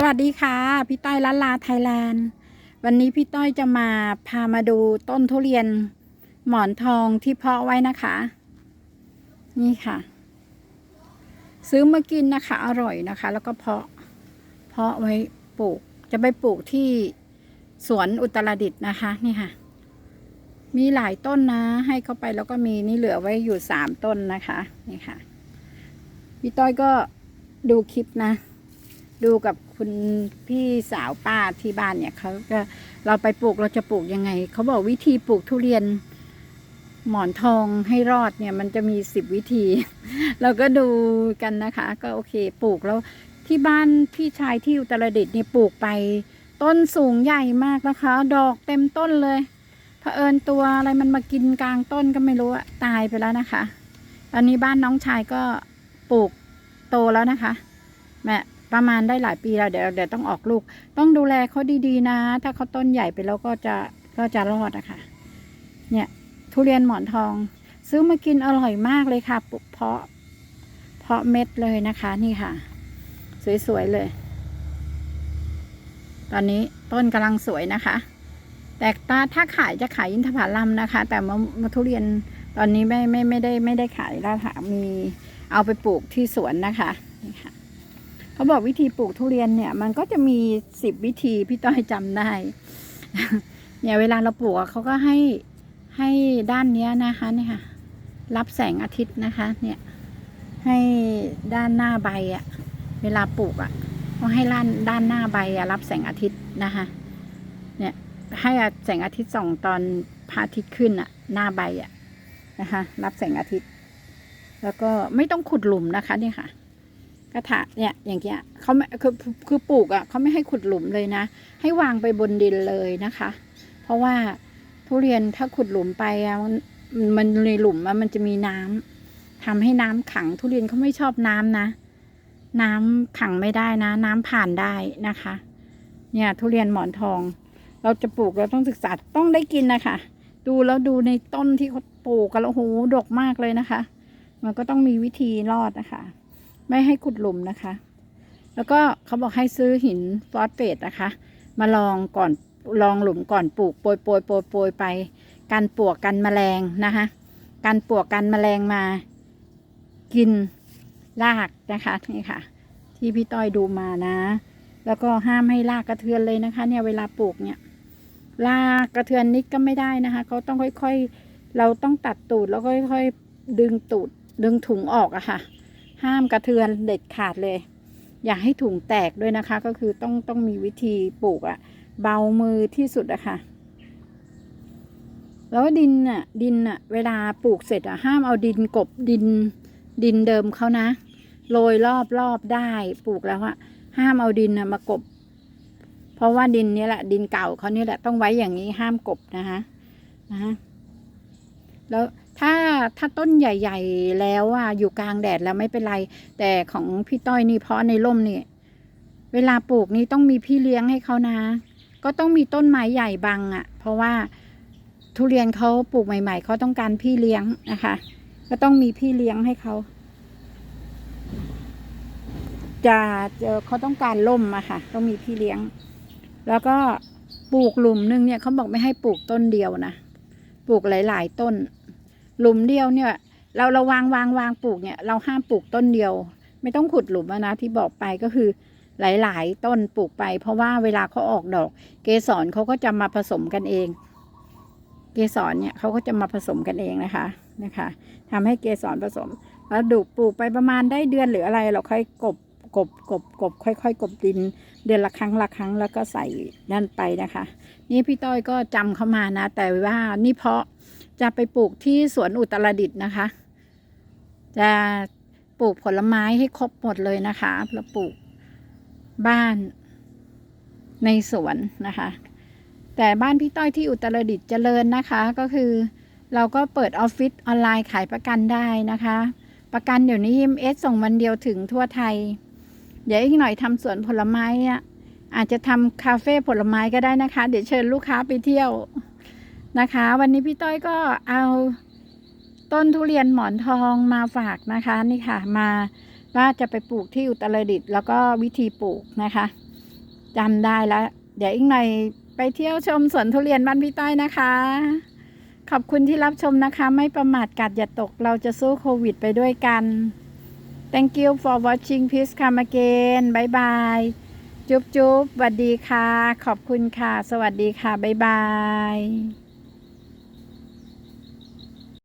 สวัสดีค่ะ พี่ต้อยลันลาไทยแลนด์ วันนี้พี่ต้อยจะมาพามาดูต้นทุเรียนหมอนทองที่เพาะไว้นะคะ นี่ค่ะ ซื้อมากินนะคะ อร่อยนะคะ แล้วก็เพาะเพาะไว้ปลูก จะไปปลูกที่สวนอุตรดิตถ์นะคะ นี่ค่ะ มีหลายต้นนะ ให้เข้าไปแล้วก็มีนี่เหลือไว้อยู่สามต้นนะคะ นี่ค่ะ พี่ต้อยก็ดูคลิปนะ ดูกับคุณพี่สาวป้าที่บ้านเนี่ยเขาก็เราไปปลูกเราจะปลูกยังไงเขาบอกวิธีปลูกทุเรียน หมอนทองให้รอดเนี่ย มันจะมีสิบวิธี เราก็ดูกันนะคะ ก็โอเค ปลูกแล้วที่บ้านพี่ชายที่อุตรดิตถ์เนี่ยปลูกไป ต้นสูงใหญ่มากนะคะ ดอกเต็มต้นเลยเผอิญตัวอะไรมันมากินกลางต้นก็ไม่รู้อะตายไปแล้วนะคะ ตอนนี้บ้านน้องชายก็ปลูกโตแล้วนะคะ แม่ ประมาณได้หลายปีแล้วเดี๋ยวเดี๋ยวต้องออกลูก ต้องดูแลเขาดีๆนะ ถ้าเขาต้นใหญ่ไปแล้วก็จะก็จะรอดอะคะ่ะ เนี่ย ทุเรียนหมอนทอง ซื้อมากินอร่อยมากเลยค่ะเพาะเพาะเม็ดเลยนะคะนี่ค่ะ สวยๆเลย ตอนนี้ต้นกำลังสวยนะคะ แต่ตาถ้าขายจะขายอินทผลัมนะคะ แต่มะมะทุเรียนตอนนี้ไม่ไม่ไม่ได้ไม่ได้ขายแล้วค่ะมีเอาไปปลูกที่สวนนะคะนี่ค่ะ เขาบอกวิธีปลูกทุเรียนเนี่ย มันก็จะมีสิบวิธีพี่ต้อยจำได้เนี่ยเวลาเราปลูกเขาก็ให้ให้ด้านเนี้ยนะคะเนี่ยค่ะ รับแสงอาทิตย์นะคะ เนี่ย ให้ด้านหน้าใบอะเวลาปลูกอะก็ให้ด้านด้านหน้าใบอะรับแสงอาทิตย์นะคะ เนี่ย ให้แสงอาทิตย์ส่องตอนพระอาทิตย์ขึ้นอะหน้าใบอะนะคะ รับแสงอาทิตย์ แล้วก็ไม่ต้องขุดหลุมนะคะ เนี่ยค่ะ กระถาเนี่ยอย่างเงี้ยเขาไม่คือคือปลูกอะเขาไม่ให้ขุดหลุมเลยนะ ให้วางไปบนดินเลยนะคะ เพราะว่าทุเรียนถ้าขุดหลุมไปอะมันในหลุมอะมันจะมีน้ำทำให้น้ำขังทุเรียนเขาไม่ชอบน้ำนะ น้ำขังไม่ได้นะ น้ำผ่านได้นะคะ เนี่ยทุเรียนหมอนทอง เราจะปลูกเราต้องศึกษาต้องได้กินนะคะดูแล้วดูในต้นที่เขาปลูกกันแล้วโอ้โหดกมากเลยนะคะ มันก็ต้องมีวิธีรอดนะคะ ไม่ให้ขุดหลุมนะคะ แล้วก็เขาบอกให้ซื้อหินฟอสเฟตนะคะ มาลองก่อนลองหลุมก่อนปลูกโปรยโปรยโปรยโปรยไปกันปวกกันแมลงนะคะกันปวกกันแมลงมา กินรากนะคะนี่ค่ะ ที่พี่ต้อยดูมานะ แล้วก็ห้ามให้รากกระเทือนเลยนะคะ เนี่ยเวลาปลูกเนี่ยรากกระเทือนนิดก็ไม่ได้นะคะเขาต้องค่อยๆ เราต้องตัดตูดแล้วค่อยๆดึงตูดดึงถุงออกอะค่ะ ห้ามกระเทือนเด็ดขาดเลย อย่าให้ถุงแตกด้วยนะคะ ก็คือต้องต้องมีวิธีปลูกอะเบามือที่สุดอะค่ะ แล้วดินอะดินอะเวลาปลูกเสร็จอะห้ามเอาดินกบดินดินเดิมเขานะโรยรอบรอบได้ปลูกแล้วอะห้ามเอาดินอะมากบ เพราะว่าดินนี้แหละ ดินเก่าเขานี่แหละต้องไว้อย่างนี้ห้ามกบนะคะนะแล้วถ้า ถ้าต้นใหญ่ ๆ แล้วอะอยู่กลางแดดแล้วไม่เป็นไร แต่ของพี่ต้อยนี่เพราะในร่มนี่เวลาปลูกนี่ต้องมีพี่เลี้ยงให้เขานะ ก็ต้องมีต้นไม้ใหญ่บังอะ เพราะว่าทุเรียนเขาปลูกใหม่ ๆเขาต้องการพี่เลี้ยงนะคะ ก็ต้องมีพี่เลี้ยงให้เขาจะเจอเขาต้องการร่มอะค่ะ ต้องมีพี่เลี้ยง แล้วก็ปลูกหลุมนึงเนี่ยเขาบอกไม่ให้ปลูกต้นเดียวนะ ปลูกหลาย ๆ ต้น หลุมเดียวเนี่ย เราเราวางวางวางปลูกเนี่ย เราห้ามปลูกต้นเดียว ไม่ต้องขุดหลุมนะที่บอกไปก็คือหลาย ๆ ต้นปลูกไป เพราะว่าเวลาเขาออกดอก เกสรเขาก็จะมาผสมกันเอง เกสรเนี่ยเขาก็จะมาผสมกันเองนะคะนะคะทำให้เกสรผสม แล้วดูปลูกไปประมาณได้เดือนหรืออะไร เราค่อยกบกบกบกบค่อย ๆ กบดิน เดือนละครั้งละครั้งแล้วก็ใส่นั่นไปนะคะ นี่พี่ต้อยก็จำเข้ามานะ แต่ว่านี่เพราะ จะไปปลูกที่สวนอุตรดิตถ์นะคะ จะปลูกผลไม้ให้ครบหมดเลยนะคะแล้วปลูกบ้านในสวนนะคะ แต่บ้านพี่ต้อยที่อุตรดิตถ์เจริญนะคะ ก็คือเราก็เปิดออฟฟิศออนไลน์ขายประกันได้นะคะ ประกันเดี๋ยวนี้ EMS ส่งวันเดียวถึงทั่วไทย เดี๋ยวอีกหน่อยทำสวนผลไม้อะอาจจะทำคาเฟ่ผลไม้ก็ได้นะคะ เดี๋ยวเชิญลูกค้าไปเที่ยว นะคะ วันนี้พี่ต้อยก็เอาต้นทุเรียนหมอนทองมาฝากนะคะนี่ค่ะ มาว่าจะไปปลูกที่อุตรดิตถ์แล้วก็วิธีปลูกนะคะจำได้แล้ว เดี๋ยวอีกหน่อยไปเที่ยวชมสวนทุเรียนบ้านพี่ต้อยนะคะ ขอบคุณที่รับชมนะคะ ไม่ประมาทกัดอย่าตกเราจะสู้โควิดไปด้วยกัน thank you for watching please come again bye bye จุ๊บจุ๊บสวัสดีค่ะ ขอบคุณค่ะ สวัสดีค่ะ บ๊ายบาย